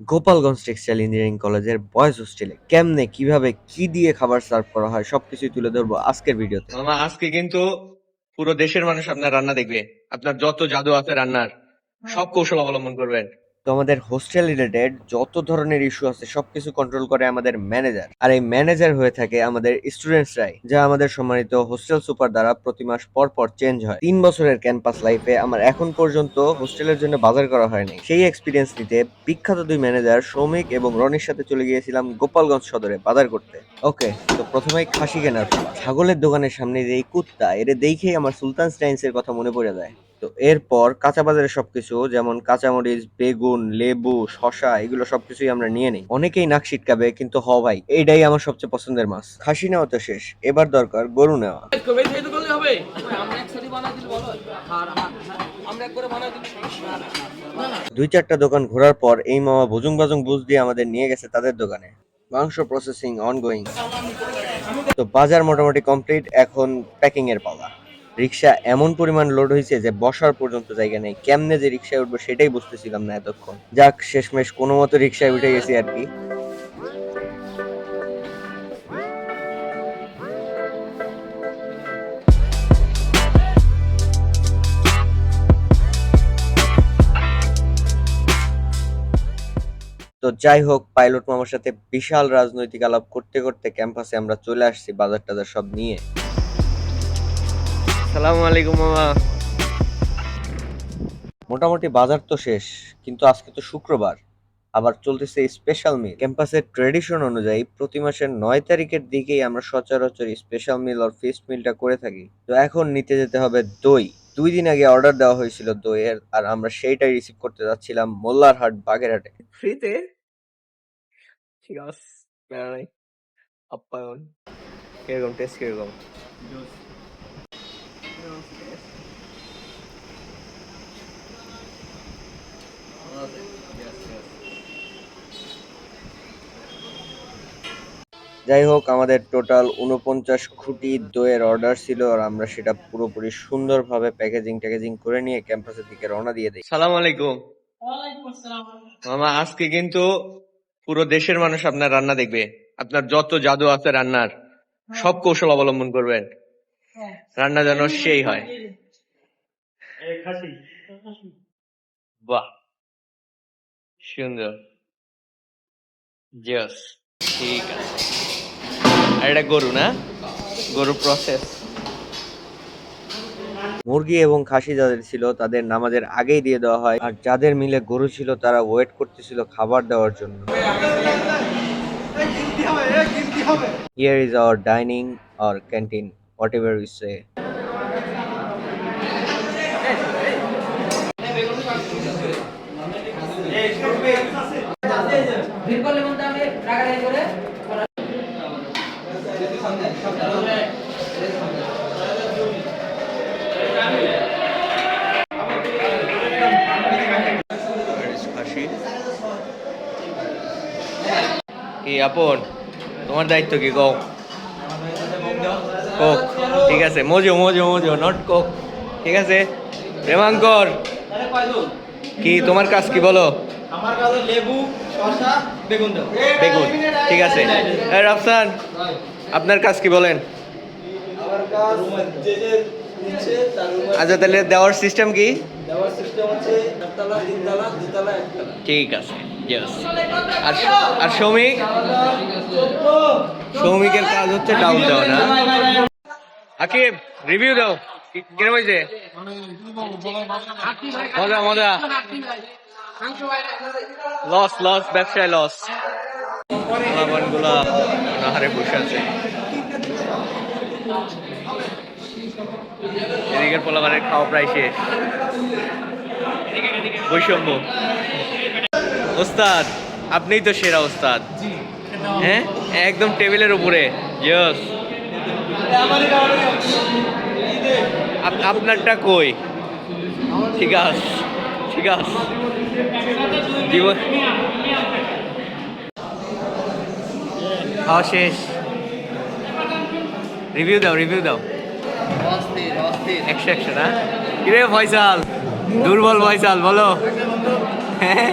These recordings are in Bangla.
গোপালগঞ্জ টেক্সটাইল ইঞ্জিনিয়ারিং কলেজের বয়েজ হোস্টেলে কেমনে, কীভাবে, কি দিয়ে খাবার সার্ভ করা হয়, সবকিছুই তুলে ধরবো আজকের ভিডিওতে। আজকে কিন্তু পুরো দেশের মানুষ আপনার রান্না দেখবে। আপনার যত জাদু আছে রান্নার, সব কৌশল অবলম্বন করবেন। তো আমাদের হোস্টেল রিলেটেড যত ধরনের ইস্যু আছে, সবকিছু কন্ট্রোল করে আমাদের ম্যানেজার আর এই ম্যানেজার হয়ে থাকে আমাদের স্টুডেন্টসরাই যা আমাদের সম্মানিত হোস্টেল সুপার দ্বারা প্রতি মাস পর পর চেঞ্জ হয়। তিন বছরের ক্যাম্পাস লাইফে আমার এখন পর্যন্ত হোস্টেলের জন্য বাজার করা হয়নি। সেই এক্সপিরিয়েন্স নিতে বিখ্যাত দুই ম্যানেজার শ্রমিক এবং রনির সাথে চলে গিয়েছিলাম গোপালগঞ্জ সদরে বাজার করতে। ওকে, তো প্রথমেই খাসি কেনার ছাগলের দোকানের সামনে যে এই কুত্তা এটা দেখেই আমার সুলতান স্টাইন্স এর কথা মনে পড়ে যায়। তো এরপর কাঁচা বাজারের সবকিছু যেমন কাঁচামরিচ বেগুন লেবু শশা এগুলো সবকিছুই আমরা নিয়ে নিই। অনেকেই নাক সিটকাবে কিন্তু হ ভাই এইটাই আমার সবচেয়ে পছন্দের মাছ। খাসি নেওয়া তো শেষ এবার দরকার গরু নেওয়া। দুই চারটা দোকান ঘোরার পর এই মামা ভুজুং বাজুং বুঝ দিয়ে আমাদের নিয়ে গেছে তাদের দোকানে। মাংস প্রসেসিং অনগোয়িং তো বাজার মোটামুটি কমপ্লিট এখন প্যাকিং এর পালা। রিক্সা এমন পরিমাণ লোড হয়েছে যে বসার পর্যন্ত জায়গা নেই। কেমনে যে রিক্সায় উঠবো সেটাই বুঝতেছিলাম না এতক্ষণ। যাক, শেষমেশ কোনো মতো রিক্সায় উঠে গেছি আর কি। তো যাই হোক পাইলট মামার সাথে বিশাল রাজনৈতিক আলাপ করতে করতে ক্যাম্পাসে আমরা চলে আসছি বাজার টাজার সব নিয়ে। সালাম আলাইকুম মামা। মোটামুটি বাজার তো শেষ কিন্তু আজকে তো শুক্রবার। আবার চলতেছে স্পেশাল মিল ক্যাম্পাসের ট্রেডিশন অনুযায়ী প্রতি মাসের নয় তারিখের দিকেই আমরা সচরাচর স্পেশাল মিল আর ফিস্ট মিলটা করে থাকি। তো এখন নিতে যেতে হবে দই। দুই দিন আগে অর্ডার দেওয়া হয়েছিল দইয়ের আর আমরা সেইটাই রিসিভ করতে যাচ্ছিলাম মোল্লারহাট বাগেরহাটে। ফ্রিতে? ঠিক আছে আপ্যায়ন। কীরকম টেস্ট কীরকম? যাই হোক আমাদের টোটাল উনপঞ্চাশ খুঁটি দইয়ের অর্ডার ছিল আর আমরা সেটা পুরোপুরি সুন্দরভাবে প্যাকেজিং ট্যাকেজিং করে নিয়ে ক্যাম্পাসের দিকে রওনা দিয়ে দিই। সালাম আলাইকুম। মামা আজকে কিন্তু পুরো দেশের মানুষ আপনার রান্না দেখবে। আপনার যত জাদু আছে রান্নার সব কৌশল অবলম্বন করবেন। রান্না যেন সেই হয়। বাহ। সুন্দর জস ঠিক আছে। এটা গরু না? গরু প্রসেস মুরগি এবং খাসি যাদের ছিল, তাদের নামাজের আগেই দিয়ে দেওয়া হয়। আর যাদের মিলে গরু ছিল, তারা ওয়েট করতেছিল খাবার দেওয়ার জন্য। হিয়ার ইজ আওয়ার ডাইনিং আর canteen whatever we say কি আপন তোমার দায়িত্ব কি কও? কোক ঠিক আছে মজো মজো মজো নট কোক ঠিক আছে? প্রেমাঙ্কর কি তোমার কাজ কি বলো? আমার কাছে লেবু শসা বেগুন বেগুন ঠিক আছে। রাফসান আপনার কাজ কি বলেন? আচ্ছা তাহলে দেওয়ার সিস্টেম কি? ঠিক আছে আর আর শ্রমিক? শ্রমিকের কাজ হচ্ছে ডাউন দেওয়া না? আকিব রিভিউ দাও। কি- কিরম হয়েছে? মজা মজা। লস লস ব্যবসায় লস পোলাপানগুলা নাহারে বসে আছে। এদিকের পোলাপানের খাওয়া প্রায় শেষ। বৈষম্য। ওস্তাদ, আপনিই তো সেরা ওস্তাদ। হ্যাঁ? একদম টেবিলের উপরে। ইয়েস আপনারটা কই? ঠিক আছে ঠিক আছে। জীবন খাওয়া শেষ রিভিউ দাও। রিভিউ দাও একশো একশো না? কিরে ফয়সাল? দুর্বল ফয়সাল বলো। হ্যাঁ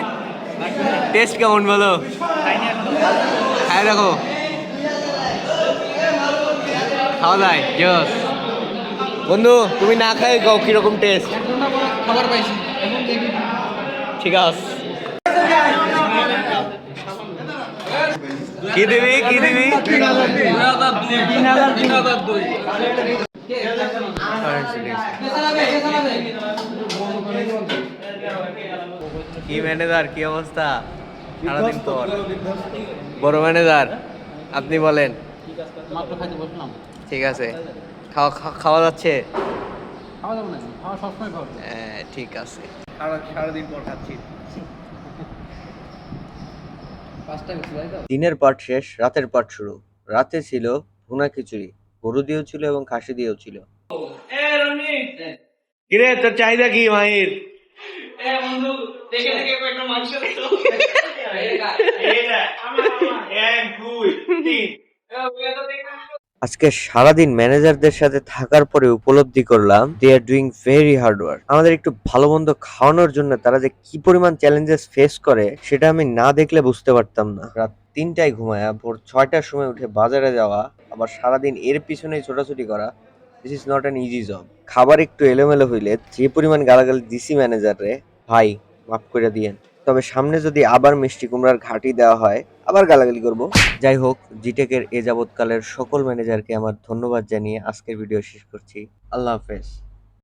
টেস্ট কেমন বলো? খাই দেখো। খাওয়া যায় জোস। বন্ধু তুমি না খাই গাও কীরকম টেস্ট? খাবার পাইছি। ঠিক আছে। কি দিবি কি দিবি? কি ম্যানেজার কি অবস্থা? সারাদিন পর। বড় ম্যানেজার আপনি বলেন। ঠিক আছে। খাওয়া খাওয়া যাচ্ছে? খাওয়া যাবে না খাওয়া সবসময় খাওয়া হ্যাঁ, ঠিক আছে। সারাদিন পর খাচ্ছি। দিনের পাঠ শেষ রাতের পাঠ শুরু। রাতে ছিল ভুনা খিচুড়ি গরু দিয়েও ছিল এবং খাসি দিয়েও ছিল। কিরে তোর চাহিদা কি মাহির? আজকে সারাদিন ম্যানেজারদের সাথে থাকার পরে উপলব্ধি করলাম they are doing very hard work আমাদের একটু ভালো মন্দ খাওয়ানোর জন্য তারা যে কি পরিমাণ চ্যালেঞ্জেস ফেস করে, সেটা আমি না দেখলে বুঝতে পারতাম না। রাত তিনটায় ঘুমায়া, ভোর ছয়টার সময় উঠে বাজারে যাওয়া, আবার সারাদিন এর পিছনেই ছোটাছুটি করা this is not an easy job খাবার একটু এলোমেলো হইলে যে পরিমাণ গালাগালি দিছি ম্যানেজারে ভাই, মাফ করে দিয়েন। তবে সামনে যদি আবার মিষ্টি কুমড়ার ঘাটি দেওয়া হয়, আবার গালাগালি করব। যাই হোক, জিটেকের এ যাবৎকালের সকল ম্যানেজারকে আমার ধন্যবাদ জানিয়ে আজকের ভিডিও শেষ করছি। আল্লাহ হাফেজ।